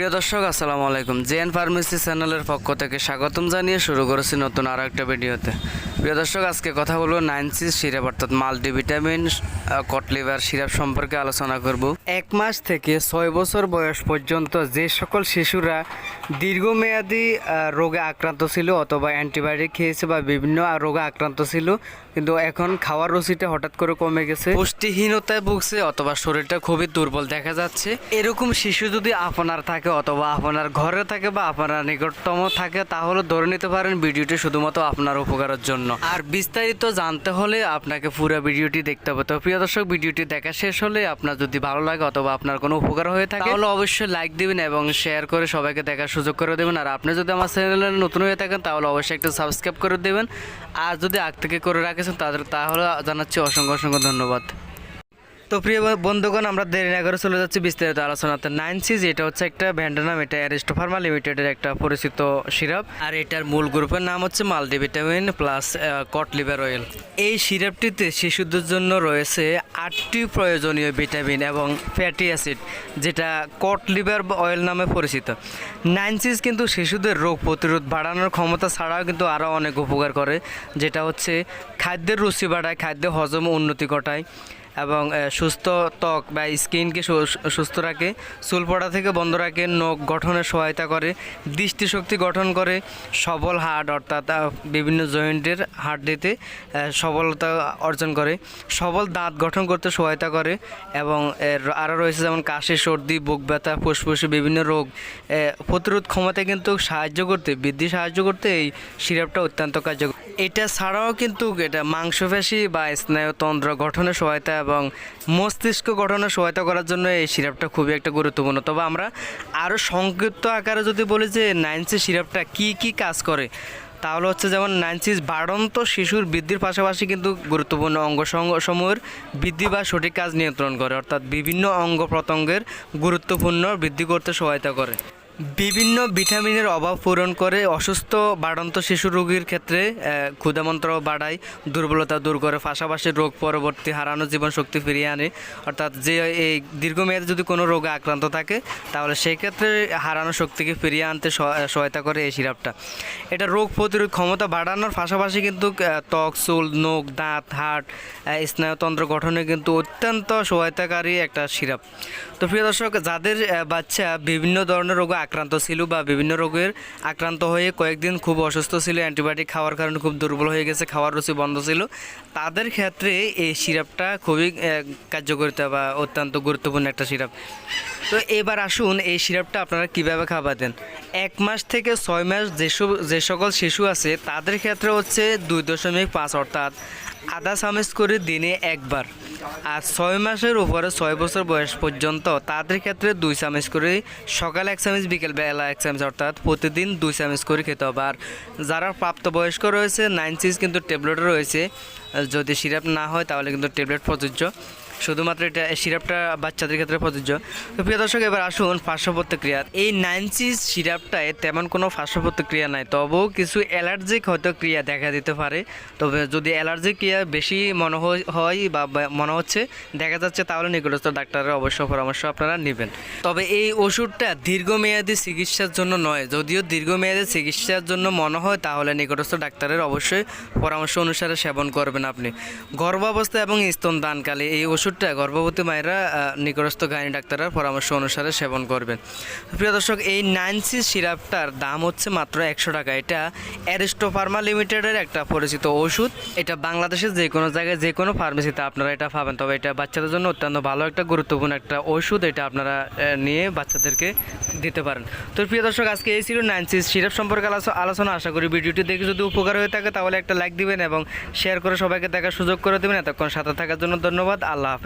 প্রিয় দর্শক, আসসালামু আলাইকুম। জেন ফার্মেসি চ্যানেলের পক্ষ থেকে স্বাগতম জানিয়ে শুরু করেছি নতুন আরও একটা ভিডিওতে। প্রিয় দর্শক, আজকে কথা বলব নাইন সিস সিরাপ অর্থাৎ মাল্টিভিটামিন কটলিভার সিরাপ সম্পর্কে আলোচনা করব। এক মাস থেকে ছয় বছর বয়স পর্যন্ত যে সকল শিশুরা দীর্ঘমেয়াদী রোগে আক্রান্ত ছিল অথবা অ্যান্টিবায়োটিক খেয়েছে বা বিভিন্ন রোগে আক্রান্ত ছিল। কিন্তু এখন খাওয়ার রুচিটা হঠাৎ করে কমে গেছে। পুষ্টিহীনতায় ভুগছে অথবা শরীরটা খুবই দুর্বল দেখা যাচ্ছে। এরকম শিশু যদি আপনার থাকে অথবা আপনার ঘরে থাকে বা আপনার নিকটতম থাকে, তাহলে ধরে নিতে পারেন ভিডিওটি শুধুমাত্র আপনার উপকারের জন্য। আর বিস্তারিত জানতে হলে আপনাকে পুরো ভিডিওটি দেখতে হবে। তো প্রিয় দর্শক, ভিডিওটি দেখা শেষ হলে আপনার যদি ভালো লাগে অথবা আপনার কোনো উপকার হয়ে থাকে, তাহলে অবশ্যই লাইক দিবেন এবং শেয়ার করে সবাইকে দেখার সুযোগ করে দেবেন। আর আপনি যদি আমার চ্যানেলে নতুন হয়ে থাকেন, তাহলে অবশ্যই একটু সাবস্ক্রাইব করে দেবেন। আর যদি আগ থেকে করে রাখেছেন, তাদের তাহলে জানাচ্ছি অসংখ্য অসংখ্য ধন্যবাদ। তো প্রিয় বন্ধুগণ, আমরা দেরি না করে চলে যাচ্ছি বিস্তারিত আলোচনাতে। নাইন সিজ এটা হচ্ছে একটা ব্র্যান্ডের নাম, এটা অ্যারিস্টো ফার্মা লিমিটেডের একটা পরিচিত সিরাপ। আর এটার মূল গ্রুপের নাম হচ্ছে multivitamin plus cod liver oil. এই সিরাপটিতে শিশুদের জন্য রয়েছে আটটি প্রয়োজনীয় ভিটামিন এবং ফ্যাটি অ্যাসিড, যেটা কট লিভার অয়েল নামে পরিচিত। নাইন সিজ কিন্তু শিশুদের রোগ প্রতিরোধ বাড়ানোর ক্ষমতা ছাড়াও কিন্তু আরও অনেক উপকার করে, যেটা হচ্ছে খাদ্যের রুচি বাড়ায় খাদ্য হজম উন্নতি ঘটায়। এবং সুস্থ ত্বক বা স্কিনকে সুস্থ রাখে। চুল পড়া থেকে বন্ধ রাখে নখ গঠনে সহায়তা করে দৃষ্টিশক্তি গঠন করে সবল হাড় অর্থাৎ বিভিন্ন জয়েন্টের হাড়টিতে আহ, সবলতা অর্জন করে সবল দাঁত গঠন করতে সহায়তা করে এবং আরও রয়েছে যেমন কাশি সর্দি বুক ব্যথা ফুসফুসে বিভিন্ন রোগ। প্রতিরোধ ক্ষমতা কিন্তু সাহায্য করতে বৃদ্ধি সাহায্য করতে এই সিরাপটা অত্যন্ত কার্যকর। এটা ছাড়াও কিন্তু এটা মাংসপেশি বা স্নায়ুতন্ত্র গঠনে সহায়তা এবং মস্তিষ্ক গঠনে সহায়তা করার জন্য এই সিরাপটা খুবই একটা গুরুত্বপূর্ণ। তবে আমরা আরও সংক্ষিপ্ত আকারে যদি বলি যে নাইনসি সিরাপটা কি কি কাজ করে, তাহলে হচ্ছে যেমন নাইনসিস বাড়ন্ত শিশুর বৃদ্ধির পাশাপাশি কিন্তু গুরুত্বপূর্ণ অঙ্গ সমূহের বৃদ্ধি বা সঠিক কাজ নিয়ন্ত্রণ করে, অর্থাৎ বিভিন্ন অঙ্গ প্রত্যঙ্গের গুরুত্বপূর্ণ বৃদ্ধি করতে সহায়তা করে। বিভিন্ন ভিটামিনের অভাব পূরণ করে অসুস্থ বাড়ন্ত শিশু রোগীর ক্ষেত্রে আহ, ক্ষুধামন্ত্র বাড়ায় দুর্বলতা দূর করে পাশাপাশি রোগ পরবর্তী হারানো জীবন শক্তি ফিরিয়ে আনে। অর্থাৎ যে এই দীর্ঘমেয়াদে যদি কোনো রোগে আক্রান্ত থাকে তাহলে সেই ক্ষেত্রে হারানো শক্তিকে ফিরিয়ে আনতে সহ- সহায়তা করে এই সিরাপটা। এটা রোগ প্রতিরোধ ক্ষমতা বাড়ানোর পাশাপাশি কিন্তু ত্বক চুল নখ দাঁত আহ, স্নায়ুতন্ত্র গঠনে কিন্তু অত্যন্ত সহায়তাকারী একটা সিরাপ। তো প্রিয় দর্শক যাদের বাচ্চা বিভিন্ন ধরনের রোগে আক্রান্ত ছিল বা বিভিন্ন রোগের আক্রান্ত হয়ে কয়েকদিন খুব অসুস্থ ছিল, অ্যান্টিবায়োটিক খাওয়ার কারণে খুব দুর্বল হয়ে গেছে, খাওয়ার রুচি বন্ধ ছিল। তাদের ক্ষেত্রে এই সিরাপটা খুবই কার্যকরিতা বা অত্যন্ত গুরুত্বপূর্ণ একটা সিরাপ। তো এবার আসুন এই সিরাপটা আপনারা কীভাবে খাওয়াতেন এক মাস থেকে ছয় মাস যেসব যে সকল শিশু আছে, তাদের ক্ষেত্রে হচ্ছে দুই দশমিক পাঁচ অর্থাৎ আধা চামচ করে দিনে একবার। আর ছয় মাসের উপরে ছয় বছর বয়স পর্যন্ত তাদের ক্ষেত্রে দুই চামচ করে সকাল এক চামচ, বিকেল বেলা এক চামচ অর্থাৎ প্রতিদিন দুই চামচ করে খেতে হবে। আর যারা প্রাপ্তবয়স্ক রয়েছে, নাইন সিজ কিন্তু ট্যাবলেটও রয়েছে। যদি সিরাপ না হয় তাহলে কিন্তু ট্যাবলেট প্রযোজ্য। শুধুমাত্র এটা সিরাপটা বাচ্চাদের ক্ষেত্রে প্রযোজ্য। তো প্রিয় দর্শক, এবার আসুন পার্শ্ব প্রতিক্রিয়া এই নাইন সিজ সিরাপটায় তেমন কোনো পার্শ্ব প্রতিক্রিয়া নাই, তবুও কিছু অ্যালার্জিক হয়তো ক্রিয়া দেখা দিতে পারে। তবে যদি অ্যালার্জিক ক্রিয়া বেশি মনে হয়- বা মনে হচ্ছে, দেখা যাচ্ছে তাহলে নিকটস্থ ডাক্তারের অবশ্য পরামর্শ আপনারা নেবেন। তবে এই ওষুধটা দীর্ঘমেয়াদী চিকিৎসার জন্য নয়, যদিও দীর্ঘমেয়াদী চিকিৎসার জন্য মনে হয়, তাহলে নিকটস্থ ডাক্তারের অবশ্যই পরামর্শ অনুসারে সেবন করবেন আপনি। গর্ভাবস্থা এবং স্তন দানকালে এই ওষুধটা গর্ভবতী মায়েরা নিকটস্থ গাইনি ডাক্তারের পরামর্শ অনুসারে সেবন করবেন। প্রিয় দর্শক, এই নাইন সি সিরাপটার দাম হচ্ছে মাত্র একশো টাকা। এটা অ্যারিস্টো ফার্মা লিমিটেডের একটা পরিচিত ওষুধ। এটা বাংলাদেশের যে কোনো জায়গায় যে কোনো ফার্মেসিতে আপনারা এটা পাবেন। তবে এটা বাচ্চাদের জন্য অত্যন্ত ভালো একটা, গুরুত্বপূর্ণ একটা ওষুধ। এটা আপনারা নিয়ে বাচ্চাদেরকে দিতে পারেন। তো প্রিয় দর্শক, আজকে এই ছিল নাইনসি সিরাপ সম্পর্কে আলোচ- আলোচনা। আশা করি ভিডিওটি দেখে যদি উপকার হয়ে থাকে, তাহলে একটা লাইক দিবেন এবং শেয়ার করে সবাইকে দেখার সুযোগ করে দেবেন। এতক্ষণ সাথে থাকার জন্য ধন্যবাদ। আল্লাহ